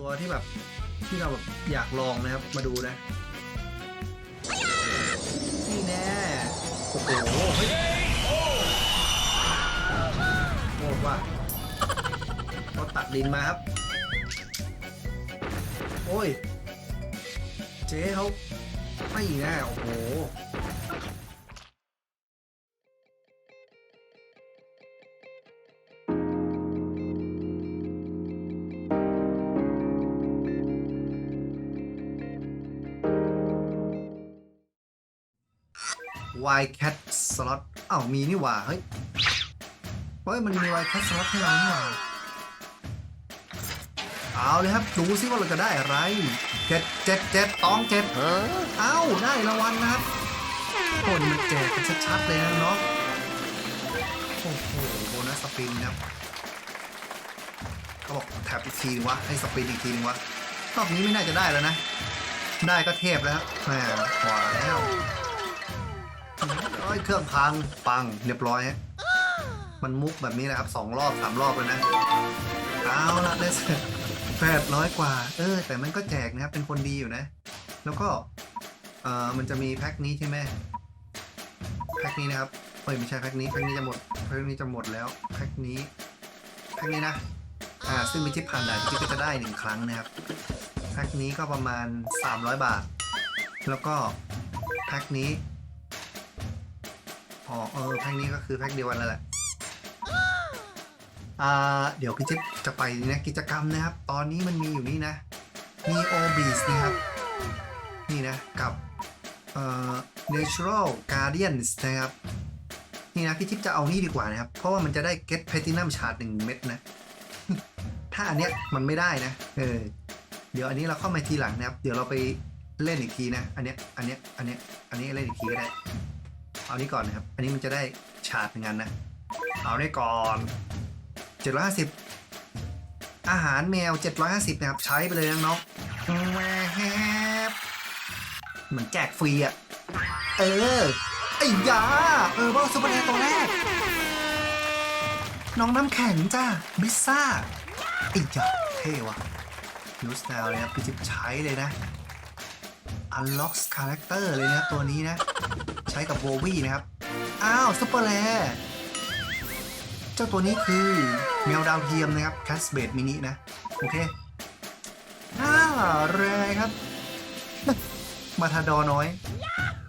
ตัวที่แบบที่เราแบบอยากลองนะครับ มาดูนะ นี่แน่โอ้โหเฮ้ยโหดว่ะก็ตัดดินมาครับ โอ้ย เจ๊เขาไม่แน่โอ้โห Y Cat Slot อ้าวมีนี่หว่า เฮ้ย เฮ้ย มันมี Y Cat Slot ให้เรานี่หว่า เอาเลยครับ ดูซิว่าเราจะได้อะไรเจ็ดเจ็ดเจ็ดตองเจ็ดเอ้า ได้รางวัลนะครับคนมันแจกกันชัดๆเลยนะเนาะโอ้โหโบนัสสปินนะครับเขาบอกแถบอีกทีนึงวะให้สปินอีกทีนึงวะรอบนี้ไม่น่าจะได้แล้วนะ ได้ก็เทพแล้วครับแหมขวาแล้ว โอ้ยเครื่องพังปังเรียบร้อยฮะมันมุกแบบนี้แหละครับสองรอบสามรอบเลยนะเอาละเลสแปดร้อยกว่า เออ แต่มันก็แจกนะครับเป็นคนดีอยู่นะ แล้วก็เออมันจะมีแพ็คนี้ใช่ไหมแพ็คนี้นะครับเอ้ยไม่ใช่แพ็คนี้แพ็คนี้จะหมดแพ็คนี้จะหมดแล้วแพ็คนี้แพ็คนี้นะอ่าซึ่งมีที่ผ่านด่านที่ก็จะได้หนึ่งครั้งนะครับแพ็คนี้ก็ประมาณ 300 บาท แล้วก็แพ็คนี้ อ๋อเออแพ็คนี้ก็คือแพ็คเดียวกันนั่นแหละอ่าเดี๋ยวคุณจิ๊บจะไปนะกิจกรรมนะครับ ตอนนี้มันมีอยู่นี่นะ มีโอบีสนะครับ นี่นะ กับเอ่อ Natural Guardians นะครับ นี่นะพี่จิ๊บจะเอานี่ดีกว่านะครับ เพราะว่ามันจะได้ Get Platinum Shard หนึ่งเม็ดนะ ถ้าอันเนี้ยมันไม่ได้นะ เออ เดี๋ยวอันนี้เราเข้ามาทีหลังนะครับ เดี๋ยวเราไปเล่นอีกทีนะ อันเนี้ย อันเนี้ย อันเนี้ย อันนี้เล่นอีกทีก็ได้ เอานี้ก่อนนะครับ อันนี้มันจะได้ชาร์จเหมือนกันนะ เอาได้ก่อน 750 อาหารแมว 750 นะครับ ใช้ไปเลยน้องแวเหมือนแจกฟรีอะ เออ ไอ้ยา เออว่าซูเปอร์แมนตัวแรก น้องน้ำแข็งจ้าบิซซ่าไอ้ยาเท่ว่ะยูสแนลเลยครับพี่จิ๊บใช้เลยนะ Unlock Character เลยนะตัวนี้นะ ใช้กับโววี่นะครับ อ้าวซุปเปอร์แลเจ้าตัวนี้คือแมวดาวเทียมนะครับ c a s b a t Mini นะ โอเคอ่าแรงครับ มาทาดอน้อย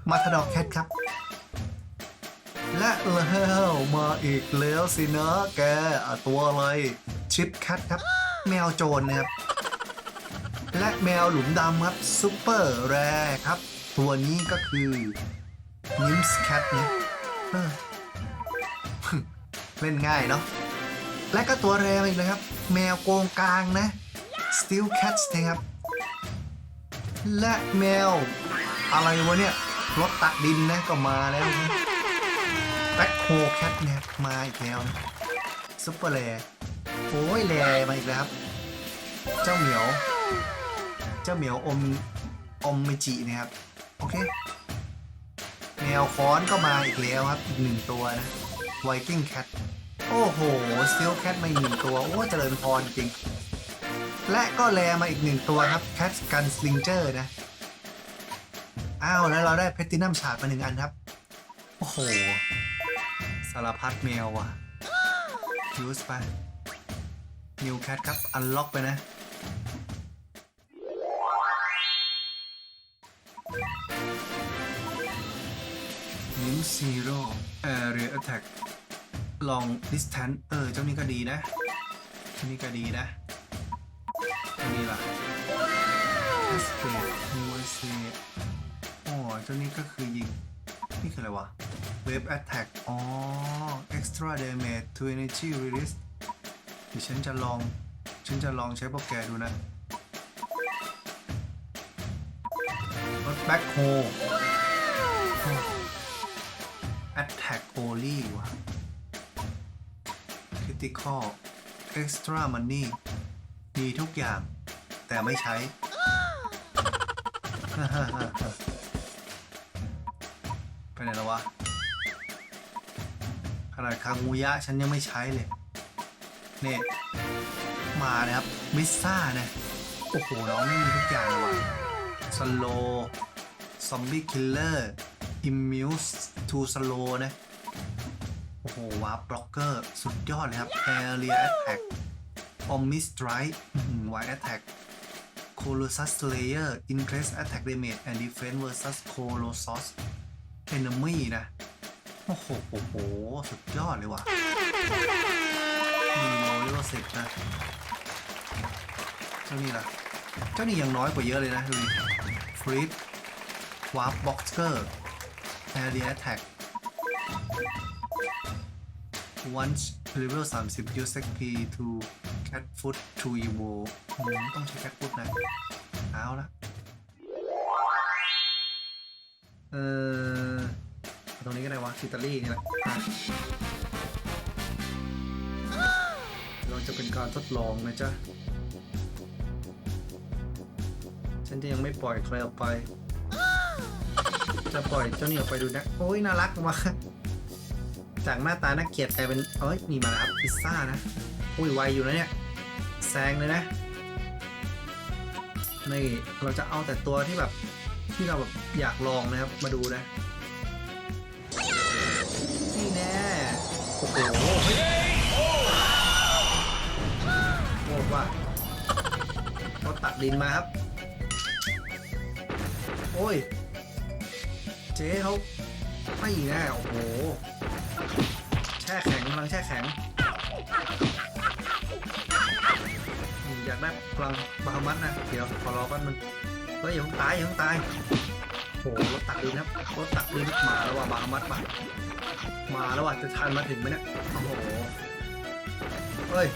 มาทาดอแคทครับ และแล้วมาอีกแล้วสินะแกตัวอะไรชิปแคทครับ แมวโจรนะครับ และแมวหลุมดำครับซูเปอร์แรครับ ตัวนี้ก็คือนิมส์แคทเนะเออเล่นง่ายเนาะและก็ตัวแรมาอีกเลยครับ แมวโกงกลางนะ Steel Cats นะครับ และแมว อะไรวะเนี่ย รถตักดินนะก็มาแล้วแบ็คโฮแคทเนี่ยมาอีกแล้วนะซุปเปอร์แรโอ้ยแรมาอีกแล้วครับ เจ้าเหมียว เจ้าเหมียวอมอมเมจินะครับ โอเค แมวค้อนก็มาอีกแล้วครับ อีกหนึ่งตัวนะไวกิ้งแคทโอ้โหส t ิลแคทมาอีกหนึ่งตัว โอ้เจริญพรจริง และก็แลมาอีกหนึ่งตัวครับแคทกันสลิงเจอร์นะ อ้าว แล้วเราได้เพตินัมฉาดมาหนึ่งอันครับ โอ้โห สารพัดแมวว่ะยูสไปนิวแคทครับ อันล็อกไปนะ นิวซีโร่แอเรียแอตแทกลองดิสแทนเออ เจ้านี้ก็ดีนะ เจ้านี้ก็ดีนะเจ้านี้ล่ะแอสเกตนิเซอ๋อเจ้านี้ก็คือยิง นี่คืออะไรวะเวฟแอตแทกอ๋อ extra damage to energy release เดี๋ยวฉันจะลอง ฉันจะลองใช้โปรแกรมดูนะรถแบ็คโฮ Attack only ว่ะ Critical Extra Money มีทุกอย่าง แต่ไม่ใช้ ไปไหนแล้ววะ ขนาดคางูยะฉันยังไม่ใช้เลยเนี่ยมานะครับ มิสซ่านะ โอ้โห น้องไม่มีทุกอย่างเลยว่ะสโลซอมบี้คิลเลอร์ อิมมิวส์ทูสโลนะ โอ้โหวาร์บล็อกเกอร์ สุดยอดเลยครับแอเรียแอตแทกออมมิสไตร์วายแอตแทกโคโลซัสเลเยอร์อินเครสแอตแทกเดเมจแอนด์ดิเฟนเวอร์ซัสโคโลซอสเอนเนมี่นะ โอ้โหโอ้โห สุดยอดเลยว่ะมีโมเรียกว่าสิบนะ เจ้านี่ล่ะ เจ้านี่ยังน้อยกว่าเยอะเลยนะดูดิฟรีดวาร์ปบ็อกเกอร์แอเรียแท็ก once level 30 use XP to cat foot to evo อืมต้องใช้ cat foot นะ เอาละเออเอตรงนี้ก็ได้วะอิตาลีนี่แหละอะเราจะเป็นการทดลองนะจ๊ะ ฉันจะยังไม่ปล่อยใครออกไป จะปล่อยเจ้านี่ออกไปดูนะ โอ้ยน่ารักมาก จากหน้าตาน่าเกลียดกลายเป็นเอ้ยนี่มาครับพิซซ่านะอุ้ยไวอยู่นะเนี่ยแซงเลยนะนี่เราจะเอาแต่ตัวที่แบบที่เราแบบอยากลองนะครับมาดูนะนี่แน่โอ้โหเฮ้ว่ะเขาตักดินมาครับ โอ้ย เจ๊เขาไม่แน่โอ้โห ช่แข็งพลังแช่แข็ง อยากได้พลังบาฮามัสนะเดี๋ยวขอรอกันมันเฮ้ยอย่าเพิ่งตายอย่าเพิ่งตายโอ้โหรถตักดินครับรถตักดินมาแล้วว่ะบาฮามัสมามาแล้วว่ะจะทันมาถึงไหมเนี่ยโอ้โหเฮ้ย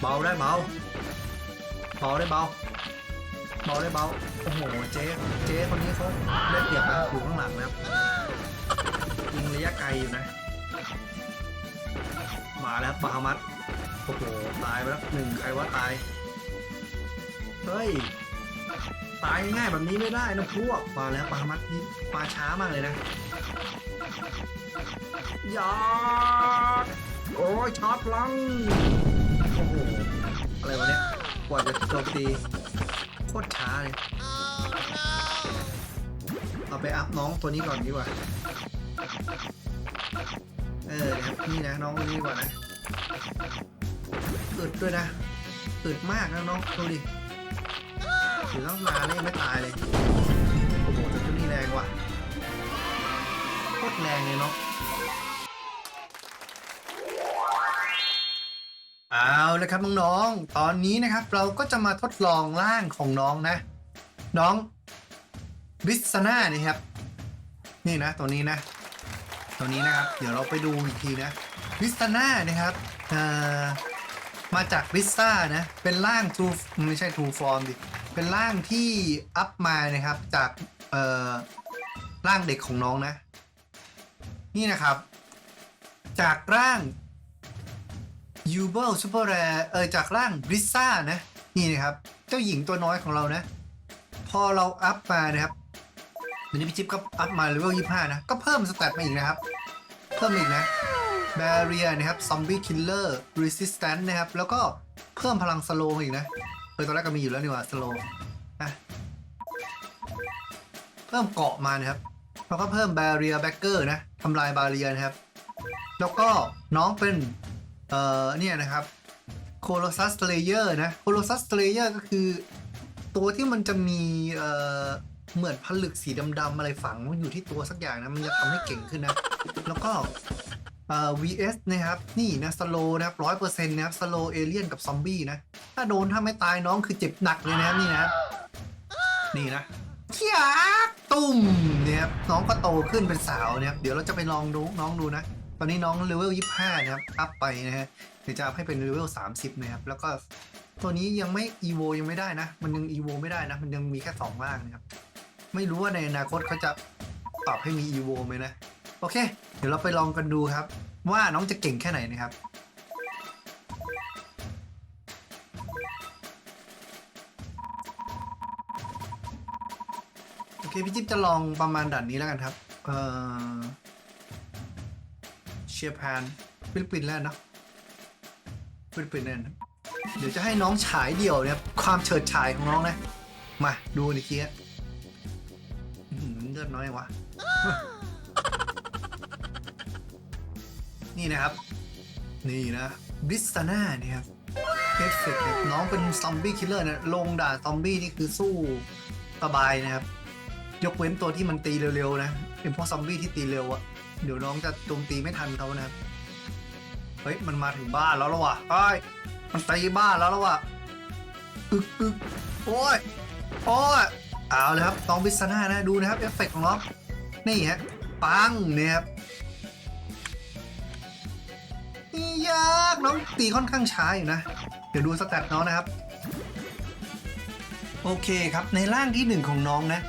เบาได้เบาเบาได้เบาเบาได้เบาโอ้โหเจ๊เจ๊คนนี้เขาได้เปรียบนะอยู่ข้างหลังนะครับยิงระยะไกลอยู่นะ มาแล้วบาฮามัสโอ้โหตายไปแล้วหนึ่งใครว่าตาย เฮ้ย ตายง่ายแบบนี้ไม่ได้นะพวกมาแล้วบาฮามัสนี่มาช้ามากเลยนะยอดโอ้ยช็อตลังโอ้โหอะไรวะเนี่ยกว่าจะโจมตีโคตรช้าเลยเอาไปอัพน้องตัวนี้ก่อนดีกว่า เออนะครับนี่นะน้องตัวนี้กว่านะ อึดด้วยนะอึดมากนะน้องดูดิถือต้องนาเลยไม่ตายเลย โอ้โหแต่ตัวนี้แรงว่ะโคตรแรงเลยเนาะเอาลยครับน้องๆ ตอนนี้นะครับเราก็จะมาทดลองร่างของน้องนะ น้องวิสนานี่ครับ นี่นะตัวนี้นะ ตัวนี้นะครับ เดี๋ยวเราไปดูอีกทีนะวิสนานะครับอ่อ มาจากวิสซ่านะ เป็นร่าง True ไม่ใช่ True Form ดิ เป็นร่างที่อัพมานะครับจากเอ่อร่างเด็กของน้องนะ นี่นะครับ จากร่าง u b e l Super Rare เออจากร่างบริซ่านะ นี่นะครับ เจ้าหญิงตัวน้อยของเรานะ พอเราอัพมานะครับวันนี้พี่จิ๊บก็อัพมาเลเวล25นะ ก็เพิ่มสแตทมาอีกนะครับ เพิ่มอีกนะ Barrier นะครับ Zombie Killer Resistance นะครับ แล้วก็เพิ่มพลังสโลอีกนะเออตอนแรกก็มีอยู่แล้วนี่ว่าสโลนะเพิ่มเกาะมานะครับแล้วก็เพิ่ม Barrier Backer นะทำลายบาเรียนะครับ แล้วก็น้องเป็นเอ่อเนี่ยนะครับโคโลซัสเลเยอร์นะโคโลซัสเลเยอร์ก็คือ ตัวที่มันจะมีเอ่อเหมือนผลึกสีดำๆอะไรฝังอยู่ที่ตัวสักอย่างนะ มันจะทำให้เก่งขึ้นนะ แล้วก็ เอ่อ vs นะครับ นี่นะสโลนะครับร้อยเปอร์เซ็นต์นะครับสโลเอเลียนกับซอมบี้นะ ถ้าโดนถ้าไม่ตายน้องคือเจ็บหนักเลยนะครับนี่นะครับนี่นะเขียตุ่มเนี่ยครับน้องก็โตขึ้นเป็นสาวนะครับเดี๋ยวเราจะไปลองดูน้องดูนะ ตอนนี้น้องเลเวล25นะครับอัพไปนะฮะเดี๋ยวจะให้เป็นเลเวล30นะครับแล้วก็ตัวนี้ยังไม่ EVO ยังไม่ได้นะ มันยัง EVO ไม่ได้นะ มันยังมีแค่2ร่างนะครับ ไม่รู้ว่าในอนาคตเขาจะปรับให้มี EVO ไหมนะ โอเค เดี๋ยวเราไปลองกันดูครับ ว่าน้องจะเก่งแค่ไหนนะครับ โอเค พี่จิ๊บจะลองประมาณด่านนี้แล้วกันครับ เออเชียร์แพนฟิลิปปินส์แล้วเนาะฟิลิปปินส์แน่นเดี๋ยวจะให้น้องฉายเดี่ยวเนี่ยความเฉิดฉายของน้องนะ มาดูอีกทีฮะอื้อหือเลือดน้อยวะ นี่นะครับ นี่นะบริสตาน่าเนี่ยครับเอฟเฟกต์น้องเป็นซอมบี้คิลเลอร์นะลงด่าซอมบี้นี่คือสู้สบายนะครับ ยกเว้นตัวที่มันตีเร็วๆนะเป็นพวกซอมบี้ที่ตีเร็วอะเดี๋ยวน้องจะโจมตีไม่ทันเขานะครับเฮ้ยมันมาถึงบ้านแล้วล้วะไอ้ยมันตีบ้านแล้วล้วะอึกอึกโอ้ยโอ้ยเอาเลยครับตองบิสนานะดูนะครับเอฟเฟกต์ของน้องนี่ฮะปังเนี่ยครับ ยากน้องตีค่อนข้างช้าอยู่นะ เดี๋ยวดูสแตทน้องนะครับ โอเคครับในร่างที่หนึ่งของน้องนะ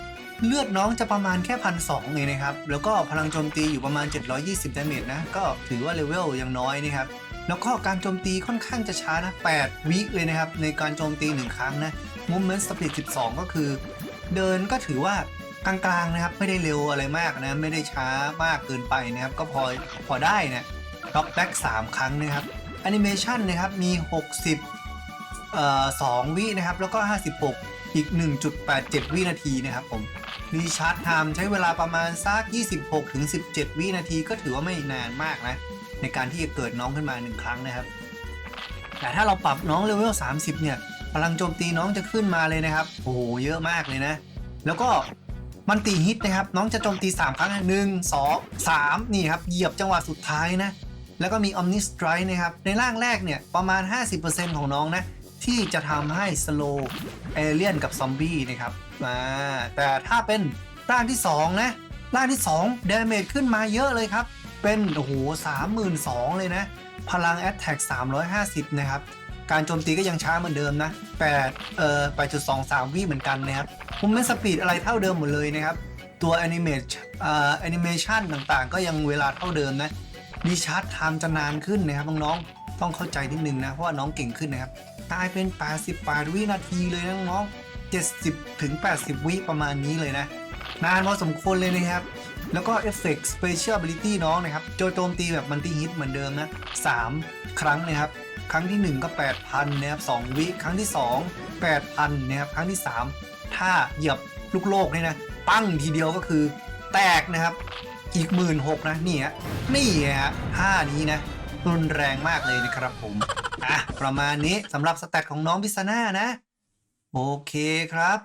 เลือดน้องจะประมาณแค่พันสองเองนะครับ แล้วก็พลังโจมตีอยู่ประมาณ 720ดาเมจนะ ก็ถือว่าเลเวลยังน้อยนะครับ แล้วก็การโจมตีค่อนข้างจะช้านะ 8 วิเลยนะครับ ในการโจมตี 1 ครั้งนะ Movement Speed 12 ก็คือ เดินก็ถือว่ากลางๆนะครับ ไม่ได้เร็วอะไรมากนะ ไม่ได้ช้ามากเกินไปนะครับ ก็พอพอได้นะ ล็อกแบ็ก3ครั้งนะครับแอนิเมชันนะครับมี 60เอ่อ2วินะครับ แล้วก็ 56 อีก 1.87 วินาทีนะครับผมรีชาร์จไทม์ใช้เวลาประมาณสัก 26ถึง17 วินาทีก็ถือว่าไม่นานมากนะ ในการที่จะเกิดน้องขึ้นมาหนึ่งครั้งนะครับ แต่ถ้าเราปรับน้องเลเวล 30 เนี่ย พลังโจมตีน้องจะขึ้นมาเลยนะครับ โอ้โห เยอะมากเลยนะ แล้วก็มันตีฮิตนะครับ น้องจะโจมตี 3 ครั้งหนึ่งสองสามนี่ครับ เหยียบจังหวะสุดท้ายนะ แล้วก็มี Omni Strike นะครับ ในร่างแรกเนี่ย ประมาณ 50%ของน้องนะ ที่จะทำให้สโลเอเลียนกับซอมบี้นะครับอ่าแต่ถ้าเป็นร่างที่ 2 นะ ร่างที่2 d a m a g e ขึ้นมาเยอะเลยครับ เป็น โอ้โห32,000เลยนะ พลัง Attack 350 นะครับ การโจมตีก็ยังช้าเหมือนเดิมนะ8เอ่อ8.23วิเหมือนกันนะครับมุมเมนสปีดอะไรเท่าเดิมหมดเลยนะครับ ตัว Animate เอ่อ Animation ต่างๆ ก็ยังเวลาเท่าเดิมนะ ดีชาร์จไทม์จะนานขึ้นนะครับน้องๆต้องเข้าใจนิดนึงนะเพราะว่าน้องเก่งขึ้นนะครับกลายเป็น 88 วินาทีเลยน้องๆ70ถึง80 วิประมาณนี้เลยนะ นานพอสมควรเลยนะครับ แล้วก็เอฟเฟกต์ Special Ability น้องนะครับโจโจมตีแบบมันตีฮิตเหมือนเดิมนะ 3 ครั้งนะครับ ครั้งที่ 1 ก็ 8,000นะครับ2วิครั้งที่ 2 8,000นะครับครั้งที่ 3 ถ้าเหยียบลูกโลกนี่นะ ปั้งทีเดียวก็คือแตกนะครับ อีกหมื่นหกนะนี่ฮะนี่ฮะท่านี้นะ รุนแรงมากเลยนะครับผม อะ ประมาณนี้สำหรับสแตทของน้องพิซาน่านะ โอเคครับ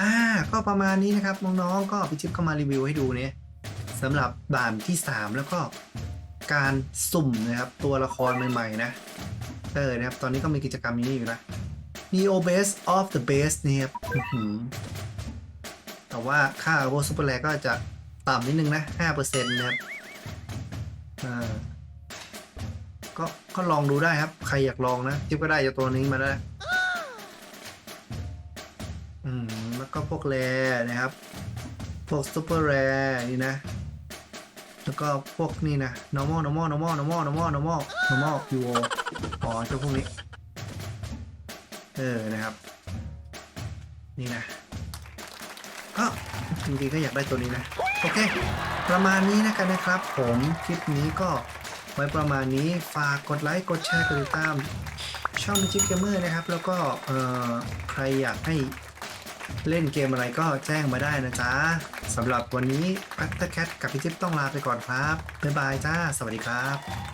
อ่า ก็ประมาณนี้นะครับ น้องๆ ก็พี่จิ๊บก็มารีวิวให้ดูเนี่ยสำหรับด่านที่ 3 แล้วก็การสุ่มนะครับ ตัวละครใหม่ๆนะเออนะครับ ตอนนี้ก็มีกิจกรรมนี้อยู่นะ Neo Base of the Base เนี่ยครับ แต่ว่าค่าโวซูเปอร์แลก็จะต่ำนิดนึงนะ5%นะครับก็ก็ลองดูได้ครับ ใครอยากลองนะจิ๊บก็ได้จากตัวนี้มาได้ อืม แล้วก็พวกแรนะครับ พวกซูเปอร์แรนี่นะ แล้วก็พวกนี่นะ normal normal normal normal normal normal normal UO อ๋อเจ้าพวกนี้ เออ นะครับ นี่นะ ก็จริงๆก็อยากได้ตัวนี้นะ โอเค ประมาณนี้นะกันนะครับ ผมคลิปนี้ก็ไว้ประมาณนี้ฝากกดไลค์กดแชร์กดติดตาม ช่องมิจิเกมเมอร์นะครับ แล้วก็ใครอยากให้เล่นเกมอะไรก็แจ้งมาได้นะจ๊ะสำหรับวันนี้ปัตเตอร์แคทกับพี่จิ๊บต้องลาไปก่อนครับ บ๊ายบายจ้า สวัสดีครับ